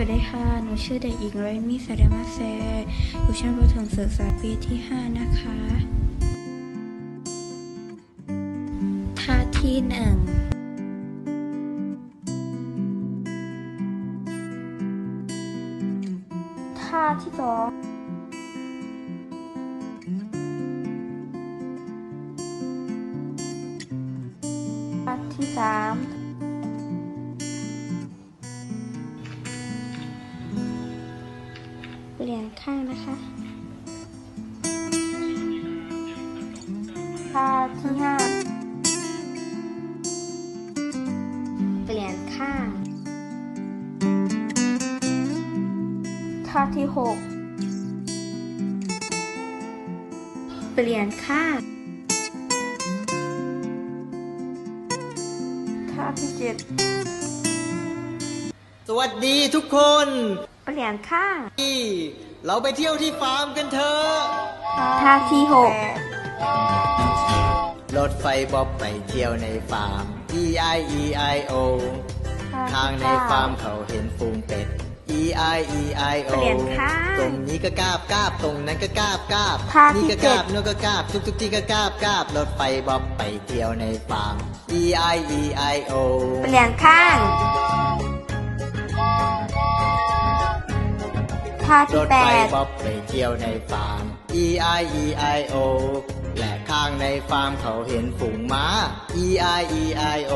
วัสดีค่ะ หนูชื่อเด็กหญิงไรมี่สาดมาเซอยู่ชั้นประถมศึกษาปีที่ 5 นะคะท่าที่หนึ่งท่าที่สองท่าที่สาม เปลี่ยนข้างนะคะ ท่าที่ห้าเปลี่ยนข้าง ท่าที่หกเปลี่ยนข้าง ท่าที่เจ็ดสวัสดีทุกคน เปลี่ยนข้างนี่เราไปเที่ยวที่ฟาร์มกันเถอะท่าที่หกรถไฟบ๊อบไปเที่ยวในฟาร์ม E I E I O ทางในฟาร์มเขาเห็นฟูงเป็ด E I E I O เปลี่ยนข้างตรงนี้ก็กราบกราบตรงนั้นก็กราบกราบท่าที่นี่ก็กราบเจ็ดโน่นก็กราบทุกทุกที่ก็กราบกราบรถไฟบ๊อบไปเที่ยวในฟาร์ม E I E I O เปลี่ยนข้าง ท่ารที่ถแปไฟดบ๊อบไปเที่ยวในฟาร์ม E I E I O และข้างในฟาร์มเขาเห็นฝูงม้า E I E I O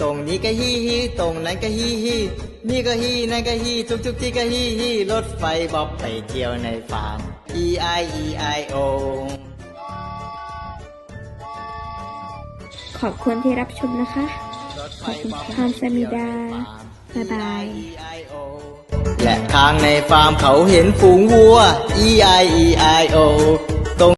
ตรงนี้ก็ฮีฮีตรงนั้นก็ฮีฮีนี่ก็ฮีนั่นก็ฮีทุกทุกที่ก็ฮีฮีรถไฟบ๊อบไปเที่ยวในฟาร์ม E I E I O ขอบคุณที่รับชมนะคะรถไฟขอบคุณบ๊อบค่ะสมิดาไปเที่ยวในฟร์มบ๊ายบาย E-I-E-I-O และทางในฟาร์มเขาเห็นฝูงวัว E I E I O